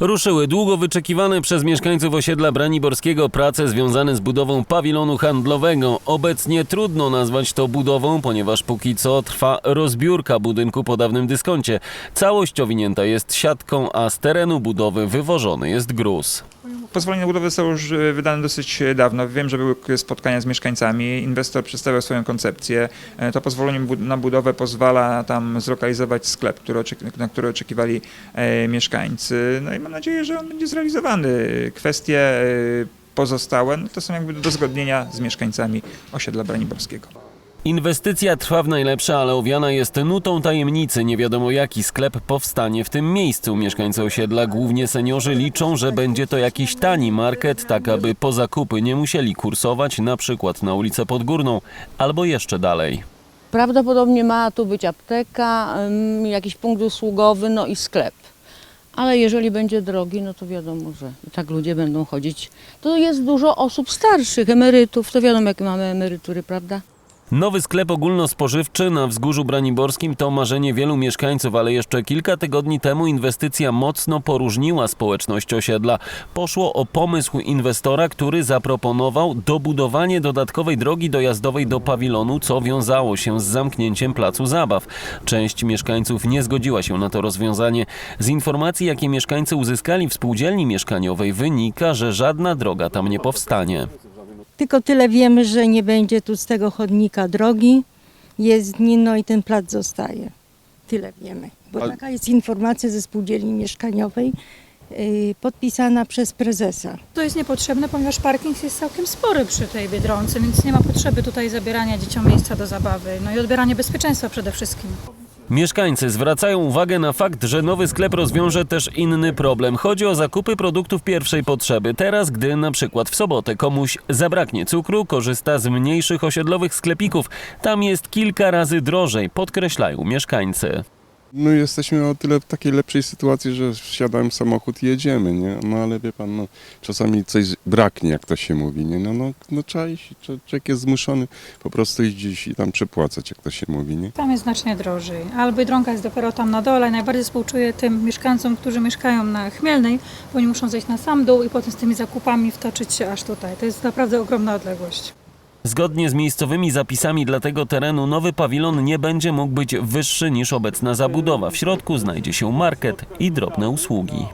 Ruszyły długo wyczekiwane przez mieszkańców osiedla Braniborskiego prace związane z budową pawilonu handlowego. Obecnie trudno nazwać to budową, ponieważ póki co trwa rozbiórka budynku po dawnym dyskoncie. Całość owinięta jest siatką, a z terenu budowy wywożony jest gruz. Pozwolenie na budowę zostało już e, wydane dosyć dawno. Wiem, że były spotkania z mieszkańcami. Inwestor przedstawiał swoją koncepcję. E, To pozwolenie na budowę pozwala tam zlokalizować sklep, na który oczekiwali e, mieszkańcy. No i mam nadzieję, że on będzie zrealizowany. Kwestie e, pozostałe no to są jakby do uzgodnienia z mieszkańcami osiedla Braniborskiego. Inwestycja trwa w najlepsze, ale owiana jest nutą tajemnicy. Nie wiadomo jaki sklep powstanie w tym miejscu. Mieszkańcy osiedla, głównie seniorzy, liczą, że będzie to jakiś tani market, tak aby po zakupy nie musieli kursować na przykład na ulicę Podgórną albo jeszcze dalej. Prawdopodobnie ma tu być apteka, jakiś punkt usługowy, no i sklep. Ale jeżeli będzie drogi, no to wiadomo, że tak ludzie będą chodzić. To jest dużo osób starszych, emerytów, to wiadomo jakie mamy emerytury, prawda? Nowy sklep ogólnospożywczy na Wzgórzu Braniborskim to marzenie wielu mieszkańców, ale jeszcze kilka tygodni temu inwestycja mocno poróżniła społeczność osiedla. Poszło o pomysł inwestora, który zaproponował dobudowanie dodatkowej drogi dojazdowej do pawilonu, co wiązało się z zamknięciem placu zabaw. Część mieszkańców nie zgodziła się na to rozwiązanie. Z informacji, jakie mieszkańcy uzyskali w spółdzielni mieszkaniowej, wynika, że żadna droga tam nie powstanie. Tylko tyle wiemy, że nie będzie tu z tego chodnika drogi, jezdni, no i ten plac zostaje. Tyle wiemy. Bo Ale- taka jest informacja ze spółdzielni mieszkaniowej yy, podpisana przez prezesa. To jest niepotrzebne, ponieważ parking jest całkiem spory przy tej Biedronce, więc nie ma potrzeby tutaj zabierania dzieciom miejsca do zabawy. No i odbieranie bezpieczeństwa przede wszystkim. Mieszkańcy zwracają uwagę na fakt, że nowy sklep rozwiąże też inny problem. Chodzi o zakupy produktów pierwszej potrzeby. Teraz, gdy na przykład w sobotę komuś zabraknie cukru, korzysta z mniejszych osiedlowych sklepików. Tam jest kilka razy drożej, podkreślają mieszkańcy. No jesteśmy o tyle w takiej lepszej sytuacji, że wsiadamy w samochód i jedziemy, nie? No ale wie pan, no, czasami coś braknie, jak to się mówi, nie? No, no, no trzeba iść, człowiek jest zmuszony po prostu iść gdzieś i tam przepłacać, jak to się mówi, nie? Tam jest znacznie drożej. Ale Biedronka jest dopiero tam na dole. Najbardziej współczuję tym mieszkańcom, którzy mieszkają na Chmielnej, bo oni muszą zejść na sam dół i potem z tymi zakupami wtoczyć się aż tutaj. To jest naprawdę ogromna odległość. Zgodnie z miejscowymi zapisami dla tego terenu nowy pawilon nie będzie mógł być wyższy niż obecna zabudowa. W środku znajdzie się market i drobne usługi.